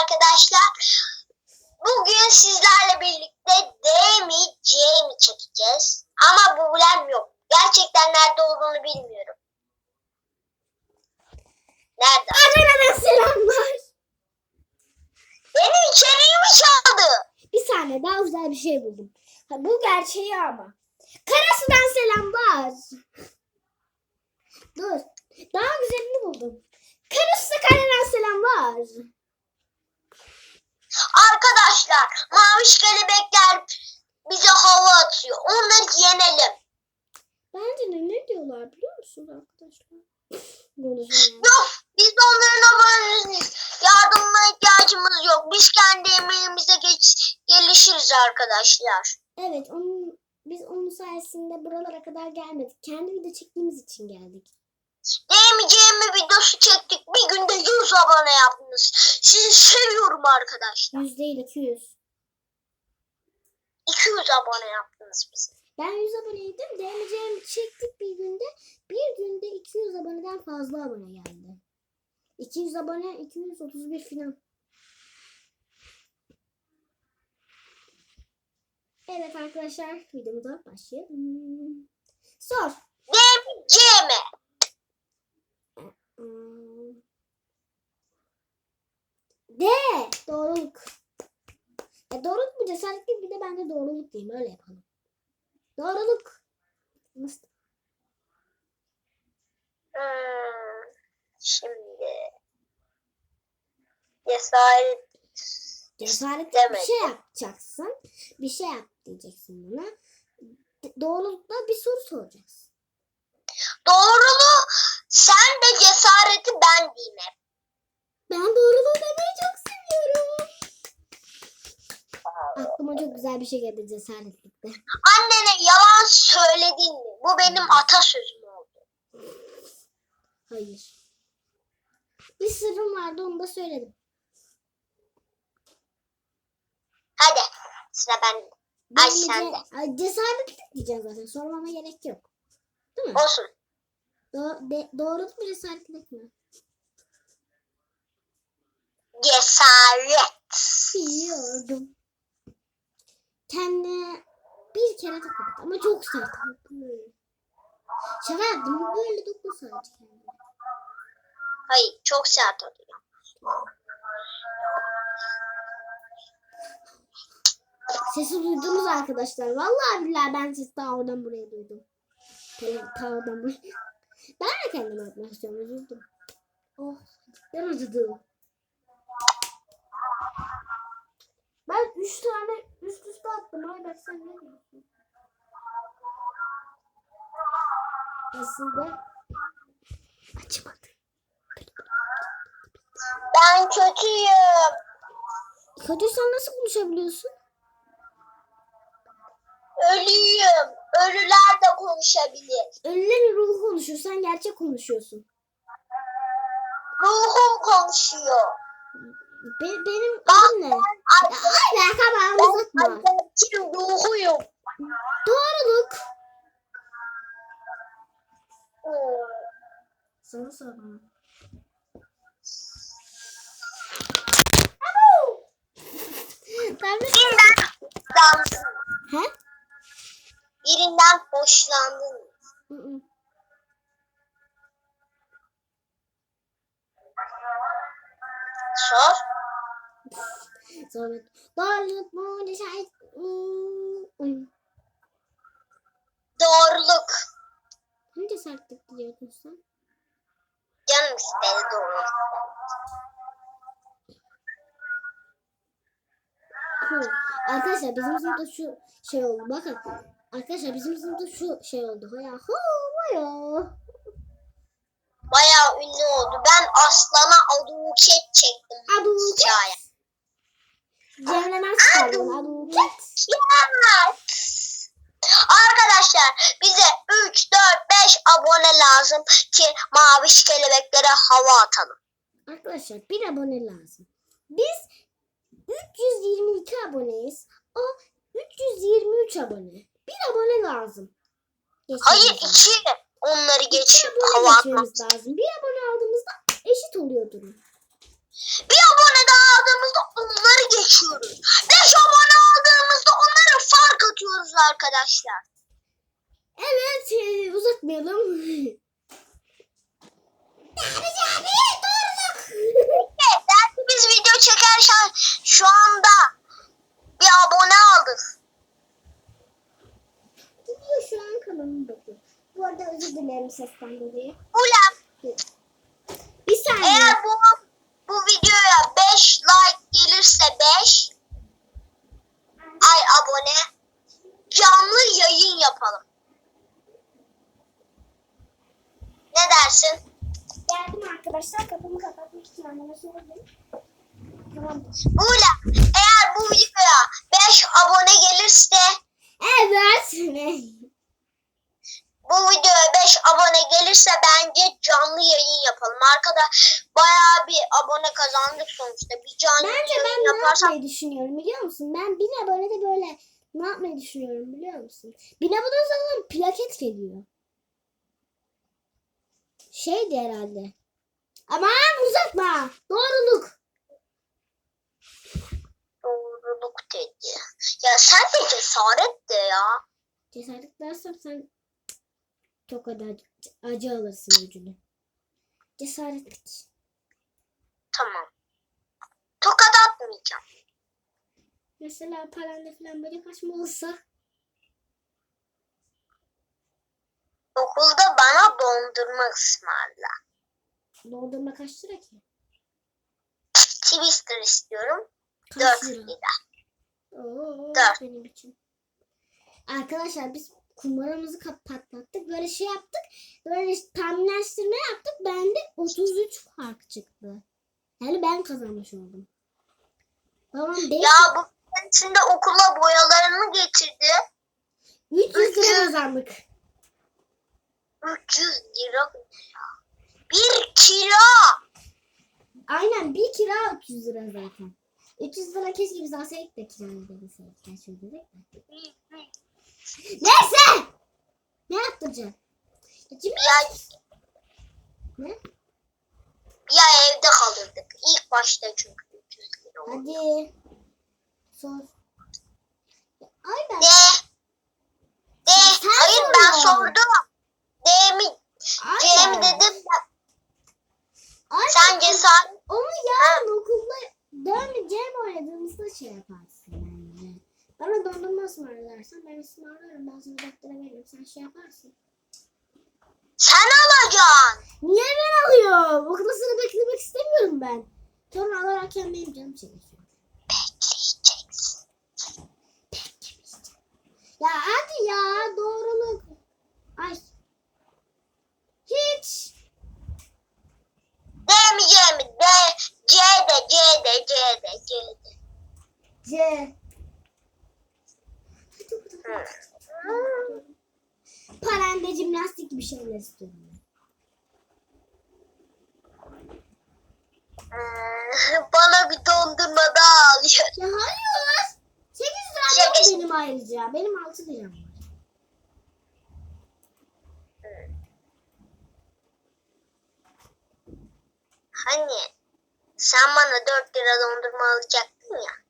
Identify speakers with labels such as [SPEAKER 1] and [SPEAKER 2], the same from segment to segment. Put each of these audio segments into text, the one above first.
[SPEAKER 1] arkadaşlar. Bugün sizlerle birlikte D mi C mi çekeceğiz. Ama bulem yok. Gerçekten nerede olduğunu bilmiyorum. Nerede? Arena'da selamlar.
[SPEAKER 2] Benim içeriğimi çaldı.
[SPEAKER 1] Bir saniye daha güzel bir şey buldum. Ha, bu gerçeği ama. Karasu'dan selamlar. Dur. Daha güzelini buldum. Karasu'da Karen'den selamlar
[SPEAKER 2] var. Maviş kelebekler bize hava atıyor. Onları yenelim.
[SPEAKER 1] Bence de ne diyorlar biliyor musun arkadaşlar?
[SPEAKER 2] yok biz onların haberimiz yardımına ihtiyacımız yok. Biz kendi emeğimize geç, gelişiriz arkadaşlar.
[SPEAKER 1] Evet onun, biz onun sayesinde buralara kadar gelmedik. Kendi video çektiğimiz için geldik.
[SPEAKER 2] Değmeyeceğimi videosu çektik. Bir günde 100 abone yaptınız. Sizi seviyorum arkadaşlar.
[SPEAKER 1] %200.
[SPEAKER 2] 200 abone yaptınız bizi.
[SPEAKER 1] Ben 100 aboneydim. DMC'mi çektik bir günde. Bir günde 200 aboneden fazla abone geldi. 200 abone 231 final. Evet arkadaşlar videomuza başlayalım. Sor.
[SPEAKER 2] DMC mi?
[SPEAKER 1] D. Doğruluk. E doğruluk mu cesaret değil bir de ben de doğruluk diyeyim öyle yapalım. Doğruluk. Nasıl?
[SPEAKER 2] şimdi cesaret
[SPEAKER 1] cesaret demek. bir şey yapacaksın. Bir şey yap diyeceksin buna. Doğrulukla bir soru soracaksın.
[SPEAKER 2] Doğruluğu sen de cesareti ben diyeyim hep.
[SPEAKER 1] Ben doğruluğu demeyi çok seviyorum aklıma çok güzel bir şey geldi cesaretlikte.
[SPEAKER 2] Annene yalan söyledin mi? Bu benim hmm. atasözüm oldu.
[SPEAKER 1] Hayır. Bir sırrım vardı onu da söyledim.
[SPEAKER 2] Hadi sıra ben.
[SPEAKER 1] Ay Bence- sende. Ay, Cesaretlik diyeceğiz zaten. Sormama gerek yok. Değil mi? Olsun. Do- de- doğruluk mu cesaretlik mi?
[SPEAKER 2] Cesaret.
[SPEAKER 1] Biliyordum kendi bir kere dokundu ama çok sert. Şaka yaptım. Böyle dokun sadece kendine.
[SPEAKER 2] Hayır çok sert oluyor.
[SPEAKER 1] Sesi duydunuz arkadaşlar. Vallahi billahi ben sesi daha oradan buraya duydum. Ta oradan buraya. Ben de kendimi atmak istiyorum. Üzüldüm. Oh. Ben üzüldüm. Ben üç tane Üst üste attım Aybaş sen ne diyorsun? Aslında açmadı.
[SPEAKER 2] Ben kötüyüm.
[SPEAKER 1] Kötüysen nasıl konuşabiliyorsun?
[SPEAKER 2] Ölüyüm. Ölüler de konuşabilir.
[SPEAKER 1] Ölülerin ruhu konuşuyor. Sen gerçek konuşuyorsun.
[SPEAKER 2] Ruhum konuşuyor.
[SPEAKER 1] Be benim adım ne? Hayır kabağımı uzatma.
[SPEAKER 2] Doğruyum.
[SPEAKER 1] Doğruluk. Sana sorma.
[SPEAKER 2] Birinden hoşlandın. He? Birinden hoşlandın. Sor.
[SPEAKER 1] Sonra doğruluk mu şahit
[SPEAKER 2] Doğruluk.
[SPEAKER 1] Ne cesaretlik diyordun sen?
[SPEAKER 2] Canım istedi doğruluk.
[SPEAKER 1] Arkadaşlar bizim sınıfta şu şey oldu. Bakın. Arkadaşlar bizim sınıfta şu şey oldu. Haya ho bayağı.
[SPEAKER 2] Bayağı ünlü oldu. Ben aslana aduket çektim. Aduket. Hikaye.
[SPEAKER 1] Yes.
[SPEAKER 2] Arkadaşlar bize 3, 4, 5 abone lazım ki maviş kelebeklere hava atalım.
[SPEAKER 1] Arkadaşlar bir abone lazım. Biz 322 aboneyiz. O 323 abone. Bir abone lazım.
[SPEAKER 2] Geçmemiz Hayır lazım. iki. Onları geçip hava atmamız
[SPEAKER 1] lazım. Bir abone aldığımızda eşit oluyor durum.
[SPEAKER 2] Bir abone daha aldığımızda onları geçiyoruz mantıklı arkadaşlar.
[SPEAKER 1] Evet e, uzatmayalım. Derbici abi doğruluk.
[SPEAKER 2] evet dersimiz video çeker şu anda bir abone aldık.
[SPEAKER 1] Gidiyor şu an kanalıma bakıyor. Bu arada özür dilerim sesten dolayı.
[SPEAKER 2] Ulan.
[SPEAKER 1] arkadaşlar kapımı kapatmak için anneme söyledim.
[SPEAKER 2] Tamamdır. Ula eğer bu videoya 5 abone gelirse Evet. bu videoya 5 abone gelirse bence canlı yayın yapalım. Arkadaş bayağı bir abone kazandık sonuçta.
[SPEAKER 1] Bir canlı Bence yayın ben yaparsam... ne yapmayı düşünüyorum biliyor musun? Ben bir abone de böyle ne yapmayı düşünüyorum biliyor musun? Bir abone zaman plaket geliyor. Şeydi herhalde. Aman uzatma. Doğruluk.
[SPEAKER 2] Doğruluk dedi. Ya sen de cesaret de ya.
[SPEAKER 1] Cesaret dersem sen çok kadar acı alırsın ucunu. Cesaretlik.
[SPEAKER 2] Tamam. Tokat atmayacağım.
[SPEAKER 1] Mesela paranda falan böyle kaçma olsa.
[SPEAKER 2] Okulda bana dondurma ısmarla.
[SPEAKER 1] Dondurma kaç lira ki?
[SPEAKER 2] Twister istiyorum. Kaç 4 lira?
[SPEAKER 1] Oo, 4. benim için. Arkadaşlar biz kumaramızı patlattık. Böyle şey yaptık. Böyle işte tahminleştirme yaptık. Bende 33 fark çıktı. Yani ben kazanmış oldum.
[SPEAKER 2] Tamam 5 Ya bu içinde okula boyalarını getirdi.
[SPEAKER 1] 300 lira kazandık.
[SPEAKER 2] 300 lira. Bir kilo.
[SPEAKER 1] Aynen bir kira 300 lira zaten. 300 lira keşke biz alsaydık da kirayı verilseydik. Ben şöyle dedik. Neyse. Ne yaptıracaksın? Kim ya?
[SPEAKER 2] Ne? Ya evde kalırdık. İlk başta çünkü 300 lira
[SPEAKER 1] Hadi. Sor.
[SPEAKER 2] Ya, Aynen. De. De. Hayır ben sordum. De mi? Aynen. mi dedim ben.
[SPEAKER 1] şey yaparsın bence. Bana dondurma ısmarlarsan ben ısmarlarım. Bazı uzaklara veririm. Sen şey yaparsın.
[SPEAKER 2] Sen alacaksın.
[SPEAKER 1] Niye ben alıyorum? Okula beklemek istemiyorum ben. Sonra alarak benim canım çekiyor.
[SPEAKER 2] Bekleyeceksin.
[SPEAKER 1] Beklemeyeceğim. Ya hadi ya doğruluk. Ay C. Parende jimnastik bir şeyler istiyorum.
[SPEAKER 2] Ee, bana bir dondurma da al.
[SPEAKER 1] Ya hayır. 8 lira yok benim ayrıca. Benim 6 liram var.
[SPEAKER 2] Hani sen bana 4 lira dondurma alacaktın ya.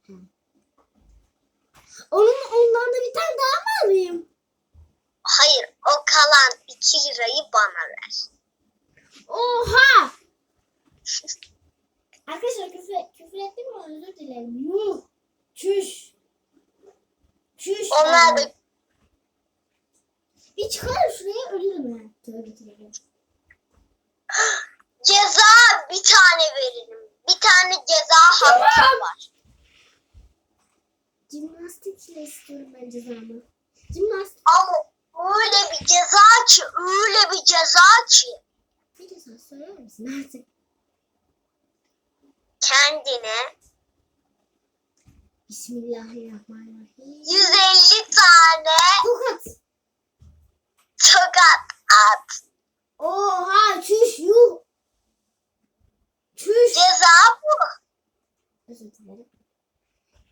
[SPEAKER 1] Onun ondan da bir tane daha mı alayım?
[SPEAKER 2] Hayır o kalan 2 lirayı bana ver.
[SPEAKER 1] Oha! Arkadaşlar küfür, küfür ettim mi özür dilerim. Yuh! Çüş! Çüş! Onlar da... Bir çıkarım şuraya ölürüm ben. Tövbe tövbe.
[SPEAKER 2] Ceza bir tane veririm. Bir tane ceza hakkı var.
[SPEAKER 1] Cimnastikle istiyorum ben cezamı. Cimnastik.
[SPEAKER 2] Ama öyle bir ceza ki, öyle bir ceza ki.
[SPEAKER 1] Ne ceza söyler misin artık?
[SPEAKER 2] Kendine
[SPEAKER 1] Bismillahirrahmanirrahim.
[SPEAKER 2] 150 tane tokat. Tokat at.
[SPEAKER 1] Oha çüş yuh.
[SPEAKER 2] Çüş. Ceza bu. Özür
[SPEAKER 1] dilerim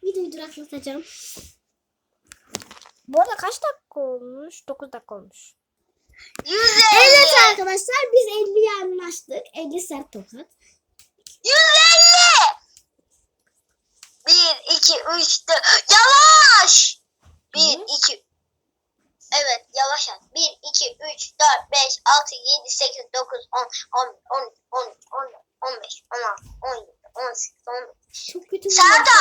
[SPEAKER 1] videoyu duraklatacağım. Bu arada kaç dakika olmuş? 9 dakika olmuş. 150. Evet arkadaşlar biz 50'ye anlaştık. 50 sert tokat. 150.
[SPEAKER 2] 1, 2, 3, 4. Yavaş. 1, 2, Evet yavaş at. 1, 2, 3, 4, 5, 6, 7, 8, 9, 10, 11, 12, 13, 14, 15, 16, 17, 18, 19. Çok kötü. Serda.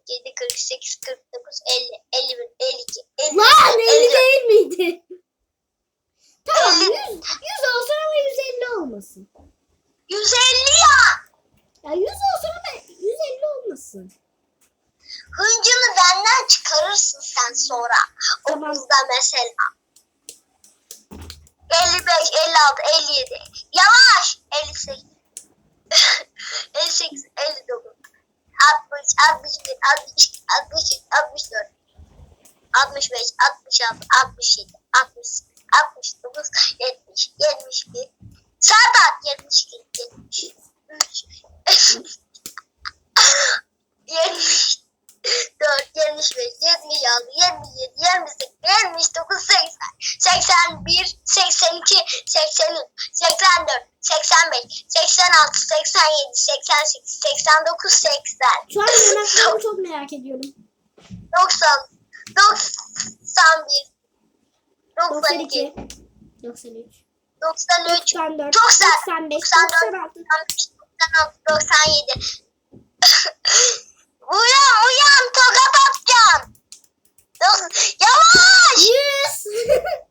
[SPEAKER 2] çıkarırsın sen sonra omuzda mesela. 55, 56, 57. Yavaş. 58. 58, 59. 60, 61, 62, 63, 64. 65, 66, 67, 68, 69, 70, 71. Saat 72, 73. 81, 82, 83, 84, 85, 86, 87, 88, 89, 80.
[SPEAKER 1] Şu an yanaklarımı çok merak ediyorum. 90, 91, 92,
[SPEAKER 2] 93. 93, 94, 90, 95, 94, 95, 96, 97. uyan uyan tokat atacağım. Yavaş. 100.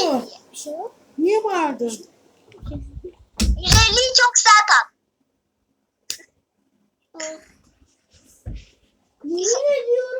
[SPEAKER 2] Şey, Bağırdım.
[SPEAKER 1] Niye bağırdın?
[SPEAKER 2] İlerliği çok sert at.
[SPEAKER 1] Niye diyorum?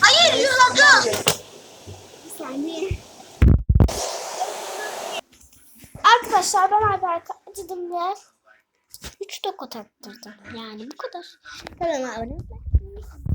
[SPEAKER 2] Hayır yuladım. Bir saniye.
[SPEAKER 1] Arkadaşlar ben Alper acıdım ve 3 dokut attırdım. Yani bu kadar. Kanalıma abone olmayı